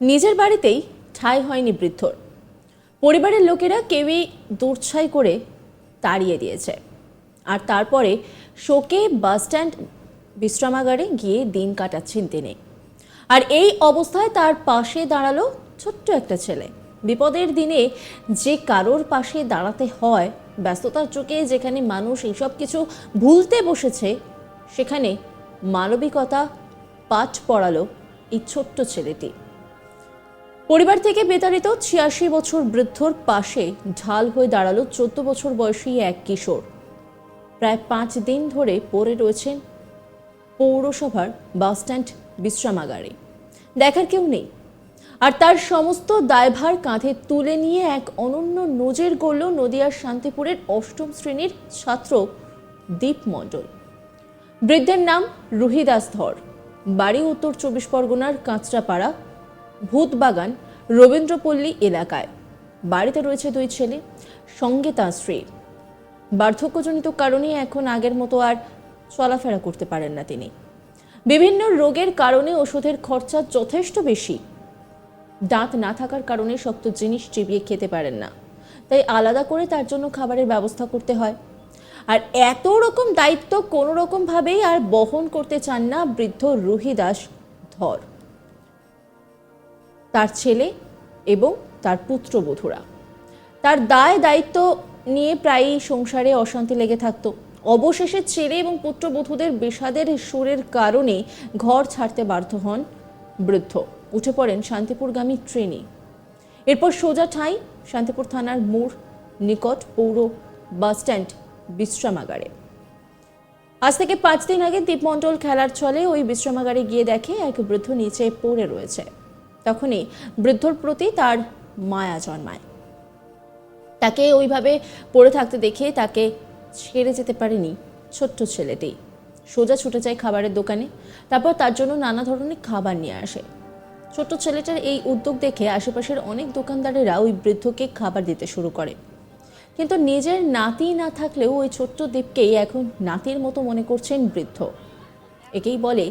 নিজের বাড়িতেই ঠাঁই হয়নি বৃদ্ধর। পরিবারের লোকেরা কেউই দূরছাই করে তাড়িয়ে দিয়েছে। আর তারপরে শোকে বাসস্ট্যান্ড বিশ্রামাগারে গিয়ে দিন কাটাচ্ছেন তিনি। আর এই অবস্থায় তার পাশে দাঁড়াল ছোট্ট একটা ছেলে। বিপদের দিনে যে কারোর পাশে দাঁড়াতে হয়, ব্যস্ততার চোখে যেখানে মানুষ এইসব কিছু ভুলতে বসেছে, সেখানে মানবিকতা পাঠ পড়ালো এই ছোট্ট ছেলেটি। পরিবার থেকে বিতাড়িত ছিয়াশি বছর বৃদ্ধর পাশে ঢাল হয়ে দাঁড়াল চোদ্দ বছর বয়সী এক কিশোর। প্রায় পাঁচ দিন ধরে পড়ে রয়েছেন পৌরসভার বাসস্ট্যান্ড বিশ্রামাগারে। দেখার কেউ নেই। আর তার সমস্ত দায়ভার কাঁধে তুলে নিয়ে এক অনন্য নজির গড়ল নদিয়ার শান্তিপুরের অষ্টম শ্রেণির ছাত্র দীপ বৃদ্ধের নাম রুহিদাস ধর। বাড়ি উত্তর চব্বিশ পরগনার কাঁচরাপাড়া, ভূতবাগান রবীন্দ্রপল্লী এলাকায়। বাড়িতে রয়েছে দুই ছেলে, সঙ্গে তার স্ত্রী। বার্ধক্যজনিত কারণে এখন আগের মতো আর চলাফেরা করতে পারেন না তিনি। বিভিন্ন রোগের কারণে ওষুধের খরচা যথেষ্ট বেশি। দাঁত না থাকার কারণে শক্ত জিনিস চিবিয়ে খেতে পারেন না। তাই আলাদা করে তার জন্য খাবারের ব্যবস্থা করতে হয়। আর এত রকম দায়িত্ব কোনো রকমভাবেই আর বহন করতে চান না বৃদ্ধ রুহি দাস ধর। তার ছেলে এবং তার পুত্রবধূরা। তার দায় দায়িত্ব নিয়ে প্রায়ই সংসারে অশান্তি লেগে থাকতো। অবশেষে ছেলে এবং পুত্রবধূদের বিষাদের সুরের কারণে ঘর ছাড়তে বাধ্য হন বৃদ্ধ। উঠে পড়েন শান্তিপুরগামী ট্রেনে। এরপর সোজা ঠাঁই শান্তিপুর থানার মোড় নিকট পৌর বাসস্ট্যান্ড বিশ্রামাগারে। আজ থেকে পাঁচ দিন আগে দীপমণ্ডল খেলার ছলে ওই বিশ্রামাগারে গিয়ে দেখে এক বৃদ্ধ নিচে পড়ে রয়েছে। তখনই বৃদ্ধর প্রতি তার মায়া জন্মায়। তাকে ওইভাবে পড়ে থাকতে দেখে তাকে ছেড়ে যেতে পারেনি ছোট্ট ছেলেটি। সোজা ছুটে যায় খাবারের দোকানে, তারপর তার জন্য নানা ধরনের খাবার নিয়ে আসে। ছোট্ট ছেলেটার এই উদ্যোগ দেখে আশেপাশের অনেক দোকানদারেরা ওই বৃদ্ধকে খাবার দিতে শুরু করে। কিন্তু নিজের নাতি না থাকলেও ওই ছোট্ট দ্বীপকেই এখন নাতির মতো মনে করছেন বৃদ্ধ। একেই বলে,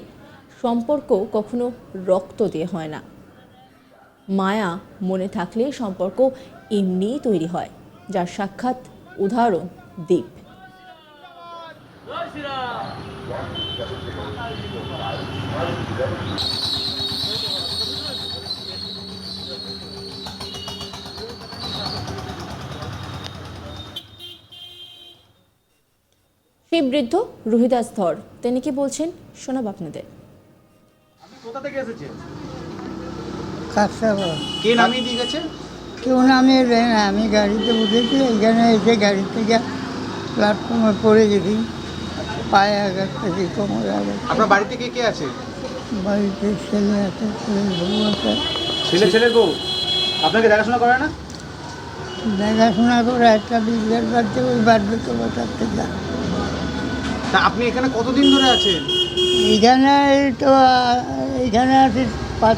সম্পর্ক কখনো রক্ত দিয়ে হয় না। মায়া মনে থাকলে সম্পর্ক এমনিই তৈরি হয়, যার সাক্ষাৎ উদাহরণ দ্বীপ। সেই বৃদ্ধ রুহিদাস ধর, তিনি কি বলছেন? শোনাব আপনাদের। কোথা থেকে এসেছেন কাজটা কে নামিয়ে দিয়ে গেছে? কেউ নামিয়ে দেয় না আমি গাড়িতে উঠেছি এখানে এসে গাড়ি থেকে প্ল্যাটফর্মে পড়ে গেছি। পায়ে আঘাত পেয়েছি কোমরে আঘাত আপনার বাড়িতে কে কে আছে? বাড়িতে ছেলে আছে ছেলে বউ আছে। ছেলে ছেলের বউ? আপনাকে দেখাশোনা করে না? দেখাশোনা করে একটা বিজনেস বাড়ছে ওই বাড়বে তো বাঁচাতে যা। তা আপনি এখানে কতদিন ধরে আছেন? এইখানে তো আহ, এইখানে আছে পাঁচ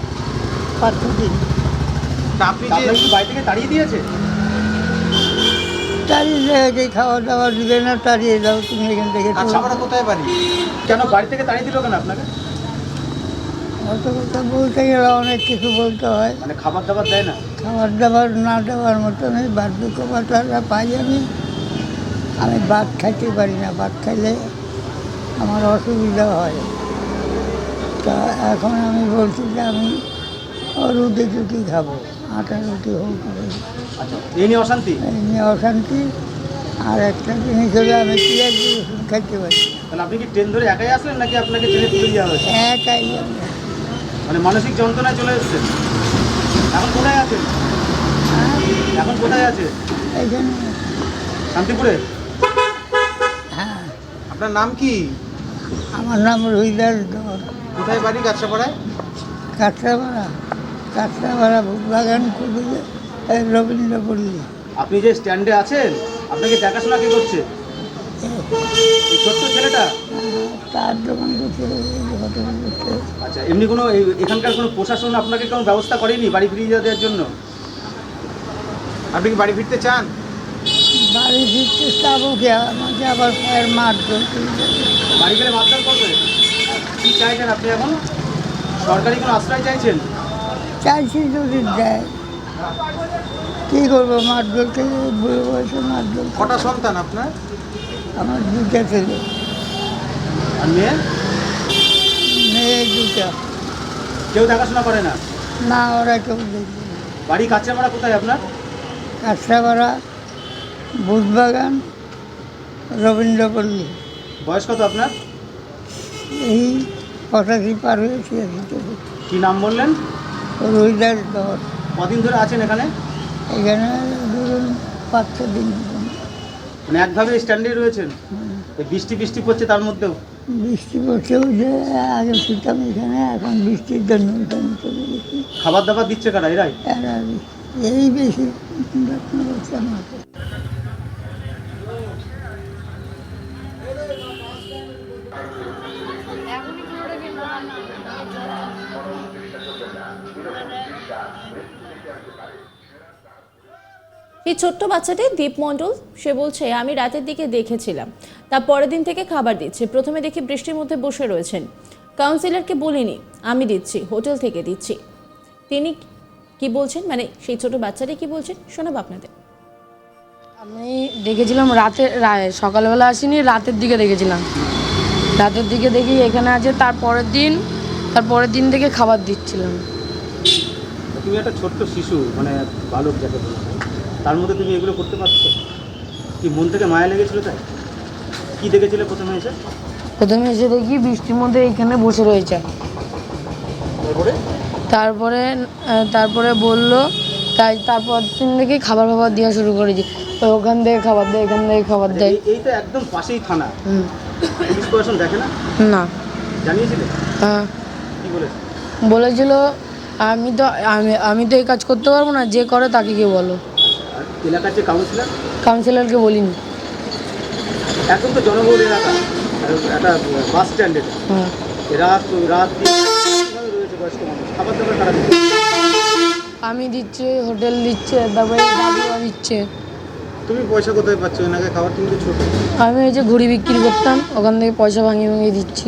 আপনি যে বাড়ি থেকে তাড়িয়ে দিয়েছে? তাড়িয়ে দেয় খাওয়া দাওয়া দিবে না তাড়িয়ে দাও তুমি এখান থেকে চলে আচ্ছা আমরা কোথায় বাড়ি? কেন বাড়ি থেকে তাড়িয়ে দিল কেন আপনাকে? অত কথা বলতে গেলে অনেক কিছু বলতে হয়। মানে খাবার দাবার দেয় না? খাবার দাবার না দেওয়ার মতন এই বার্ধক্য ভাতাটা পাই আমি। আমি ভাত খাইতে পারি না ভাত খাইলে আমার অসুবিধা হয়। তা এখন আমি বলছি যে আমি রুটি টুটি খাব আটা রুটি হোক আচ্ছা এই নিয়ে অশান্তি? এই নিয়ে অশান্তি আর একটা জিনিস হলে আমি পেঁয়াজ রসুন খাইতে পারি? না। তাহলে আপনি কি ট্রেন ধরে একাই আসলেন নাকি আপনাকে ট্রেনে তুলে দেওয়া হয়েছে? একাই মানে মানসিক যন্ত্রণায় চলে এসেছেন? এখন কোথায় আছেন? এখন কোথায় আছে? এইখানে শান্তিপুরে? হ্যাঁ। আপনার নাম কি? আমার নাম রহিদাস ধর কোথায় বাড়ি? গাছাপাড়ায় কাঁচরাপাড়া। কাঁচরাপাড়া বাগান রবীন্দ্রপল্লী আপনি যে স্ট্যান্ডে আছেন আপনাকে দেখাশোনা কে করছে? এই ছোট্ট ছেলেটা? তার দোকান হোটেল আচ্ছা এমনি কোনো এই- এখানকার কোনো প্রশাসন আপনাকে কোনো ব্যবস্থা করেনি বাড়ি ফিরিয়ে দেওয়ার জন্য? আপনি কি বাড়ি ফিরতে চান? বাড়ি ফিরতে যাব কি? আমাকে আবার পায়ের চলতে বাড়ি গেলে মারধর করবে? কি চাইছেন আপনি এখন? সরকারি কোনো আশ্রয় চাইছেন? চাইছি যদি দেয়। কী করব মারধর থেকে বুড়ো বয়সে মারধর কটা সন্তান আপনার? আমার দুটা ছেলে। আর মেয়ে? মেয়ে দুটা কেউ দেখাশোনা করে না? না ওরা কেউ দেখবে। বাড়ি কাঁচামারা কোথায় আপনার? কাঁচরাপাড়া বুধবাগান রবীন্দ্রপল্লী। বয়স কত আপনার? এই পঁচাশি পার হয়েছে কি নাম বললেন? রোহিদাস দর। কদিন ধরে আছেন এখানে? এখানে ধরুন পাঁচ ছ দিন। মানে একভাবে স্ট্যান্ডে রয়েছেন? বৃষ্টি বৃষ্টি পড়ছে তার মধ্যেও? বৃষ্টি পড়ছেও যে আগে শুতাম এখানে এখন বৃষ্টির জন্য এখানে চলে গেছি। খাবার দাবার দিচ্ছে কারা এরাই? এরা এই বেশি যত্ন করছে আমাকে। এই ছোট্ট বাচ্চাটি দীপ মণ্ডল সে বলছে আমি রাতের দিকে দেখেছিলাম। তার পরের দিন থেকে খাবার দিচ্ছে। প্রথমে দেখি বৃষ্টির মধ্যে বসে রয়েছেন। কাউন্সিলরকে বলিনি আমি দিচ্ছি হোটেল থেকে দিচ্ছি। তিনি কি বলছেন? মানে সেই ছোট বাচ্চাটি কি বলছেন? শোনাবো আপনাদের। আমি দেখেছিলাম রাতে সকালবেলা আসিনি রাতের দিকে দেখেছিলাম। রাতের দিকে দেখি এখানে আছে তার পরের দিন তার পরের দিন থেকে খাবার দিচ্ছিলাম। তুমি একটা ছোট্ট শিশু মানে বালক যাকে বলা। তার মধ্যে তুমি এগুলো করতে পারছ? কি মন থেকে মায়া লেগেছিল তাই? কি দেখেছিলে প্রথমে এসে? প্রথমে এসে দেখি বৃষ্টির মধ্যে এখানে বসে রয়েছে। তারপরে? তারপরে তারপরে বলল তাই তারপর দিন থেকে খাবার ফাবার দেওয়া শুরু করেছি। ওখান থেকে খাবার দেয় এখান থেকে খাবার দেয়। এই- তো একদম পাশেই থানা। হুম, পুলিশ প্রশাসন দেখে না? না। জানিয়েছিলে? হ্যাঁ। কি বলেছে? বলেছিল আমি তো আমি আমি তো এই কাজ করতে পারব না যে করে তাকে কি বলো। এলাকার যে কাউন্সিলর কাউন্সিলরকে বলিনি। একদম তো জনবহুল এলাকা। একটা বাস স্ট্যান্ড এটা। রাত রাত রয়েছে বয়স্ক মানুষ? খাবার দাবার খারাপ আমি দিচ্ছি হোটেল দিচ্ছে তারপরে দাদুরা দিচ্ছে। তুমি পয়সা কোথায় পাচ্ছ? এনাকে খাবার তুমি তো ছোট। আমি ওই যে ঘুড়ি বিক্রি করতাম ওখান থেকে পয়সা ভাঙিয়ে ভাঙিয়ে দিচ্ছি।